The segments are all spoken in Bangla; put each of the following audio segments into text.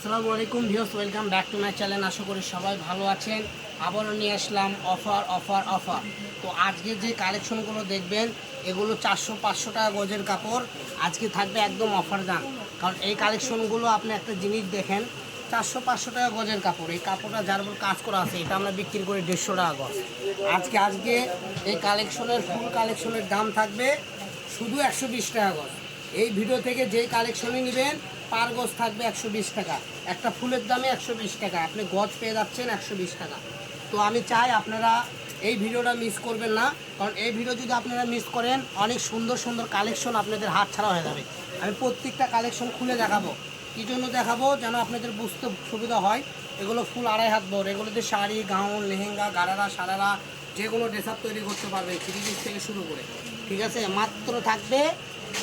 আসসালামু আলাইকুম views welcome back to my channel. আশা করি সবাই ভালো আছেন। আবারও নিয়ে আসলাম অফার অফার অফার। তো আজকে যে কালেকশনগুলো দেখবেন, এগুলো চারশো, পাঁচশো টাকা গজের কাপড়। আজকে থাকবে একদম অফার দাম। কারণ এই কালেকশনগুলো আপনি একটা জিনিস দেখেন, চারশো, পাঁচশো টাকা গজের কাপড়। এই কাপড়টা যার উপর কাজ করা আছে, এটা আমরা বিক্রি করি দেড়শো টাকা গজ। আজকে আজকে এই কালেকশনের, ফুল কালেকশনের দাম থাকবে শুধু একশো বিশ টাকা গজ। এই ভিডিও থেকে যেই কালেকশনে নেবেন, পার গজ থাকবে একশো বিশ টাকা। একটা ফুলের দামে একশো বিশ টাকা। আপনি গজ পেয়ে যাচ্ছেন একশো বিশ টাকা। তো আমি চাই আপনারা এই ভিডিওটা মিস করবেন না, কারণ এই ভিডিও যদি আপনারা মিস করেন, অনেক সুন্দর সুন্দর কালেকশন আপনাদের হাত ছাড়া হয়ে যাবে। আমি প্রত্যেকটা কালেকশন খুলে দেখাবো। কী জন্য দেখাবো? যেন আপনাদের বুঝতে সুবিধা হয়। এগুলো ফুল আড়াই হাত বড়। এগুলোতে শাড়ি, গাউন, লেহেঙ্গা গাড়ারা সারারা যে কোনো ড্রেস আপ তৈরি করতে পারবে থ্রি পিস থেকে শুরু করে। ঠিক আছে? মাত্র থাকবে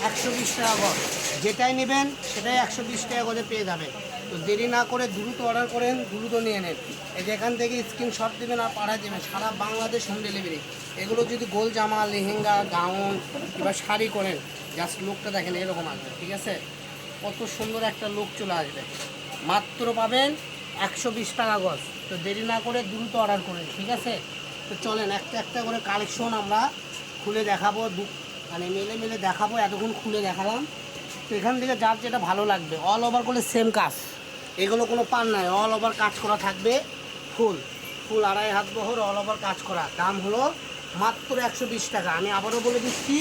একশো বিশ টাকা গজ। যেটাই নেবেন সেটাই একশো বিশ টাকা গজে পেয়ে যাবেন। তো দেরি না করে দ্রুত অর্ডার করেন, দ্রুত নিয়ে নেন। এই যে এখান থেকে স্ক্রিনশট দেবেন আর পাঠায় দেবেন। সারা বাংলাদেশ হোম ডেলিভারি। এগুলো যদি গোল জামা, লেহেঙ্গা, গাউন কিংবা শাড়ি করেন, জাস্ট লুকটা দেখেন এরকম আসবে। ঠিক আছে? কত সুন্দর একটা লুক চলে আসবে। মাত্র পাবেন একশো বিশ টাকা গজ। তো দেরি না করে দ্রুত অর্ডার করেন। ঠিক আছে? তো চলেন, একটা একটা করে কালেকশন আমরা খুলে দেখাবো মানে মেলে মেলে দেখাবো, এতক্ষণ খুলে দেখালাম। তো এখান থেকে যার যেটা ভালো লাগবে অল ওভার করলে সেম কাজ। এগুলো কোনো পান নাই অল ওভার কাজ করা থাকবে, ফুল। ফুল আড়াই হাত বহর অল ওভার কাজ করা। দাম হলো মাত্র একশো বিশ টাকা। আমি আবারও বলে দিচ্ছি,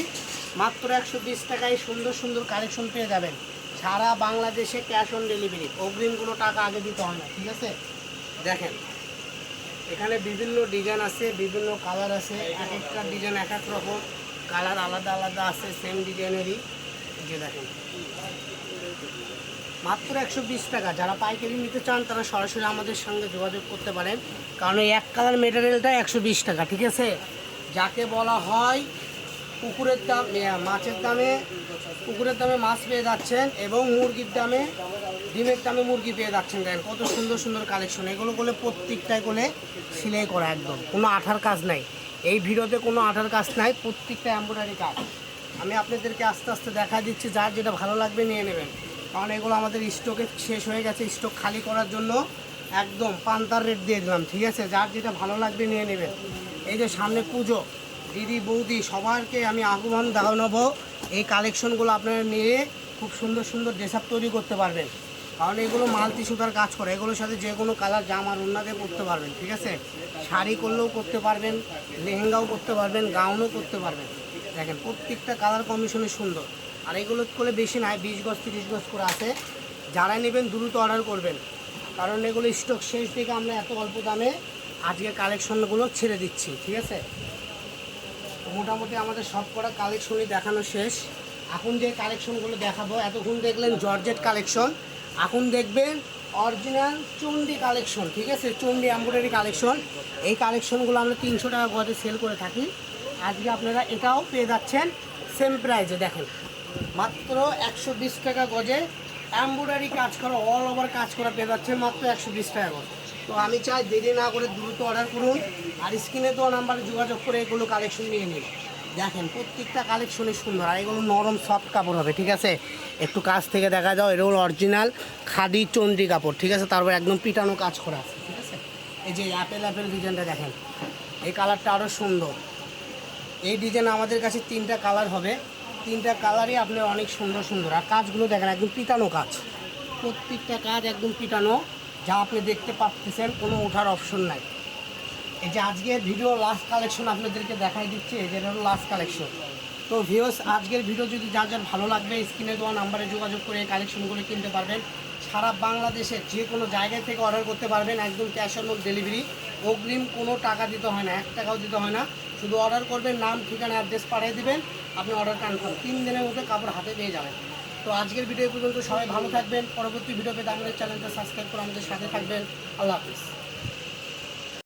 মাত্র একশো বিশ টাকায় সুন্দর সুন্দর কালেকশন পেয়ে যাবেন। সারা বাংলাদেশে ক্যাশ অন ডেলিভারি অগ্রিমগুলো টাকা আগে দিতে হয় না, ঠিক আছে? দেখেন এখানে বিভিন্ন ডিজাইন আছে, বিভিন্ন কালার আছে। এক একটা ডিজাইন এক এক রকম। কালার আলাদা আলাদা আছে সেম ডিজাইনেরই যে দেখেন। মাত্র একশো বিশ টাকা। যারা পাইকারি নিতে চান, তারা সরাসরি আমাদের সঙ্গে যোগাযোগ করতে পারেন। কারণ এই এক কালার মেটেরিয়ালটা একশো বিশ টাকা, ঠিক আছে? যাকে বলা হয় পুকুরের দাম মাছের দামে পুকুরের দামে মাছ পেয়ে যাচ্ছেন এবং মুরগির দামে ডিমের দামে মুরগি পেয়ে যাচ্ছেন, দেখেন কত সুন্দর সুন্দর কালেকশন এগুলো করলে প্রত্যেকটাই করলে সিলাই করা একদম। কোনো আঠার কাজ নাই। এই ভিডিওতে কোনো আঠার কাজ নাই, প্রত্যেকটা এম্ব্রয়ডারি কাজ। আমি আপনাদেরকে আস্তে আস্তে দেখা দিচ্ছি, যার যেটা ভালো লাগবে নিয়ে নেবেন। কারণ এগুলো আমাদের স্টকে শেষ হয়ে গেছে স্টক খালি করার জন্য একদম পান্তার রেট দিয়ে দিলাম, ঠিক আছে? যার যেটা ভালো লাগবে নিয়ে নেবেন। এই যে সামনে পুজো, দিদি, বৌদি, সবারকে আমি আহ্বান জানাব, এই কালেকশনগুলো আপনারা নিয়ে খুব সুন্দর সুন্দর ড্রেস তৈরি করতে পারবেন। কারণ এগুলো মালতি সুতার কাজ করে। এগুলোর সাথে যে কোনো কালার জামার উন্নাতে করতে পারবেন, ঠিক আছে? শাড়ি করলেও করতে পারবেন, লেহেঙ্গাও করতে পারবেন, গাউনও করতে পারবেন। দেখেন, প্রত্যেকটা কালার কম্বিনেশনে সুন্দর। আর এগুলো করলে বেশি নয় বিশ গজ, তিরিশ গজ করে আছে। যারা নেবেন দ্রুত অর্ডার করবেন। কারণ এগুলো স্টক শেষ দিকে আমরা এত অল্প দামে আজকে কালেকশনগুলো ছেড়ে দিচ্ছি, ঠিক আছে? মোটামুটি আমাদের সব কটা কালেকশনই দেখানো শেষ। এখন যে কালেকশনগুলো দেখাবো, এতক্ষণ দেখলেন জর্জেট কালেকশন এখন দেখবেন অরিজিনাল চন্ডি কালেকশন ঠিক আছে? চন্ডি এম্ব্রয়ডারি কালেকশন এই কালেকশনগুলো আমরা তিনশো টাকা গজে সেল করে থাকি। আজকে আপনারা এটাও পেয়ে যাচ্ছেন সেম প্রাইজে দেখেন। মাত্র একশো বিশ টাকা গজে এম্ব্রয়ডারি কাজ করা অল ওভার কাজ করা পেয়ে যাচ্ছে মাত্র একশো বিশ টাকা গজ। তো আমি চাই দেরি না করে দ্রুত অর্ডার করুন, আর স্ক্রিনে তো নাম্বারে যোগাযোগ করে এগুলো কালেকশন নিয়ে নিন। দেখেন, প্রত্যেকটা কালেকশনই সুন্দর, আর এগুলো নরম সফট কাপড় হবে, ঠিক আছে? একটু কাছ থেকে দেখা যাও এটা হলো অরিজিনাল খাদি চন্দ্রি কাপড়, ঠিক আছে? তারপর একদম পিটানো কাজ করা আছে, ঠিক আছে? এই যে অ্যাপেল অ্যাপেল ডিজাইনটা দেখেন, এই কালারটা আরও সুন্দর। এই ডিজাইন আমাদের কাছে তিনটা কালার হবে, তিনটা কালারই আপনি অনেক সুন্দর সুন্দর। আর কাজগুলো দেখেন, একদম পিটানো কাজ। প্রত্যেকটা কাজ একদম পিটানো, যা আপনি দেখতে পাচ্ছেন কোনো ওঠার অপশন নাই। এই যে আজকের ভিডিও লাস্ট কালেকশন আপনাদেরকে দেখাই দিচ্ছি, এই যে হলো লাস্ট কালেকশন তো ভিউস আজকের ভিডিও যদি যার যার ভালো লাগবে স্ক্রিনে দেওয়া নাম্বারে যোগাযোগ করে এই কালেকশনগুলো কিনতে পারবেন। সারা বাংলাদেশের যে কোনো জায়গা থেকে অর্ডার করতে পারবেন, একদম ক্যাশ অন ডেলিভারি অগ্রিম কোনো টাকা দিতে হয় না, এক টাকাও দিতে হয় না। শুধু অর্ডার করবেন, নাম, ঠিকানা অ্যাড্রেস পাঠিয়ে দেবেন, আপনি অর্ডার কনফার্ম তিন দিনের মধ্যে কাপড় হাতে পেয়ে যাবেন। তো আজকের ভিডিও পর্যন্ত, সবাই ভালো থাকবেন। পরবর্তী ভিডিও পেতে আমাদের চ্যানেলটা সাবস্ক্রাইব করে আমাদের সাথে থাকবেন। আল্লাহ হাফিজ।